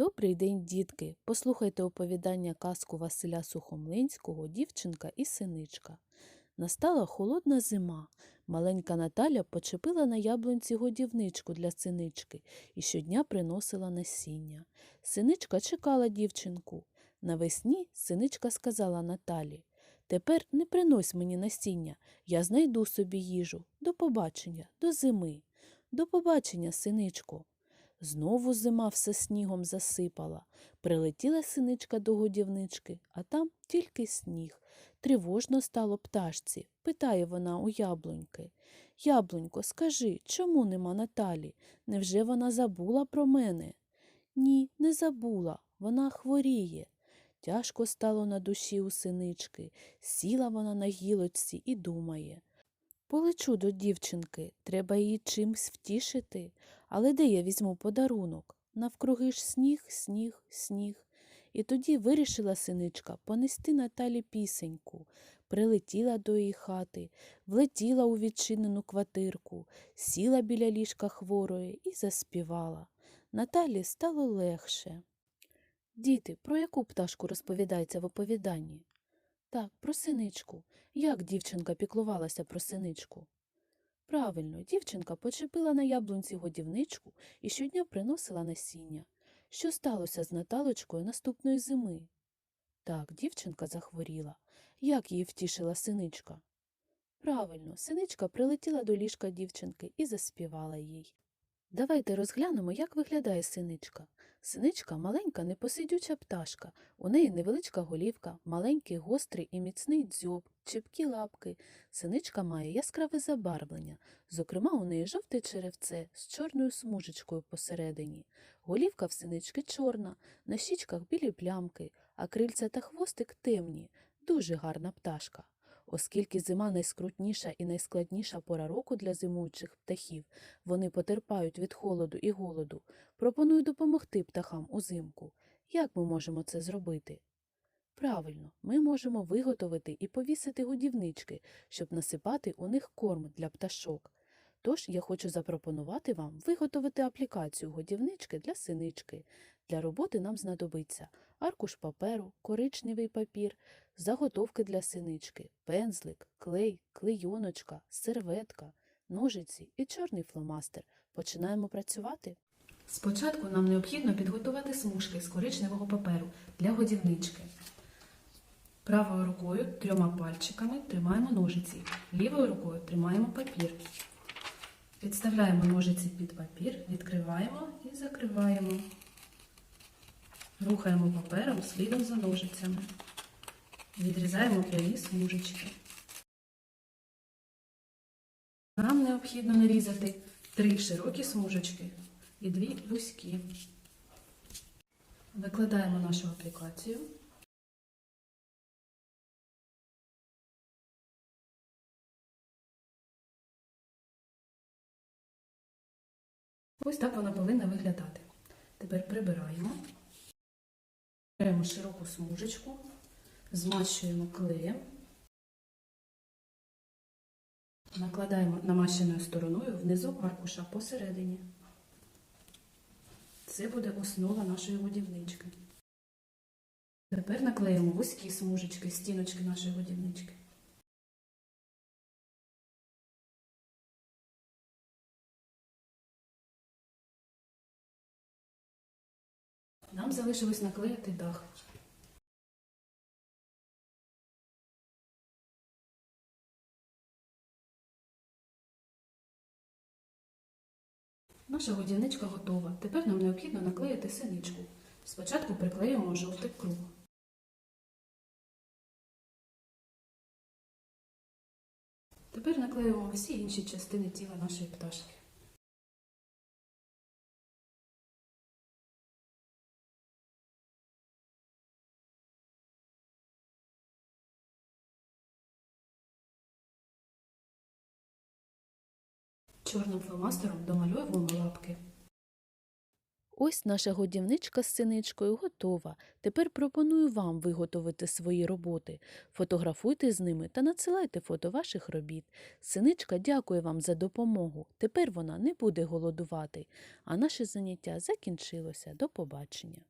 Добрий день, дітки! Послухайте оповідання казку Василя Сухомлинського «Дівчинка і синичка». Настала холодна зима. Маленька Наталя почепила на яблунці годівничку для синички і щодня приносила насіння. Синичка чекала дівчинку. Навесні синичка сказала Наталі Тепер не принось мені насіння, я знайду собі їжу. До побачення, до зими. До побачення, синичко. Знову зима все снігом засипала. Прилетіла синичка до годівнички, а там тільки сніг. Тривожно стало пташці. Питає вона у яблуньки. Яблунько, скажи, чому нема Наталі? Невже вона забула про мене? Ні, не забула. Вона хворіє. Тяжко стало на душі у синички. Сіла вона на гілочці і думає. Полечу до дівчинки, треба її чимсь втішити. Але де я візьму подарунок? Навкруги ж сніг, сніг, сніг. І тоді вирішила синичка понести Наталі пісеньку. Прилетіла до її хати, влетіла у відчинену квартирку, сіла біля ліжка хворої і заспівала. Наталі стало легше. Діти, про яку пташку розповідається в оповіданні? Так, про синичку. Як дівчинка піклувалася про синичку? Правильно, дівчинка почепила на яблунці годівничку і щодня приносила насіння. Що сталося з Наталочкою наступної зими? Так, дівчинка захворіла. Як її втішила синичка? Правильно, синичка прилетіла до ліжка дівчинки і заспівала їй. Давайте розглянемо, як виглядає синичка. Синичка маленька непосидюча пташка. У неї невеличка голівка, маленький гострий і міцний дзьоб, чіпкі лапки. Синичка має яскраве забарвлення. Зокрема, у неї жовте черевце з чорною смужечкою посередині. Голівка в синички чорна, на щічках білі плямки, а крильця та хвостик темні. Дуже гарна пташка. Оскільки зима найскрутніша і найскладніша пора року для зимуючих птахів, вони потерпають від холоду і голоду, пропоную допомогти птахам узимку. Як ми можемо це зробити? Правильно, ми можемо виготовити і повісити годівнички, щоб насипати у них корм для пташок. Тож я хочу запропонувати вам виготовити аплікацію годівнички для синички. Для роботи нам знадобиться аркуш паперу, коричневий папір, заготовки для синички, пензлик, клей, клейоночка, серветка, ножиці і чорний фломастер. Починаємо працювати. Спочатку нам необхідно підготувати смужки з коричневого паперу для годівнички. Правою рукою трьома пальчиками тримаємо ножиці, лівою рукою тримаємо папір. Підставляємо ножиці під папір, відкриваємо і закриваємо. Рухаємо папером слідом за ножицями. Відрізаємо прямі смужечки. Нам необхідно нарізати три широкі смужечки і дві вузькі. Викладаємо нашу аплікацію. Ось так вона повинна виглядати. Тепер прибираємо. Беремо широку смужечку, змащуємо клеєм, накладаємо намащеною стороною внизу аркуша посередині. Це буде основа нашої годівнички. Тепер наклеїмо вузькі смужечки, стіночки нашої годівнички. Нам залишилось наклеїти дах. Наша годівничка готова. Тепер нам необхідно наклеїти синичку. Спочатку приклеїмо жовтий круг. Тепер наклеїмо всі інші частини тіла нашої пташки. Чорним фломастером домальовуємо лапки. Ось наша годівничка з синичкою готова. Тепер пропоную вам виготовити свої роботи. Фотографуйте з ними та надсилайте фото ваших робіт. Синичка дякує вам за допомогу. Тепер вона не буде голодувати. А наше заняття закінчилося. До побачення.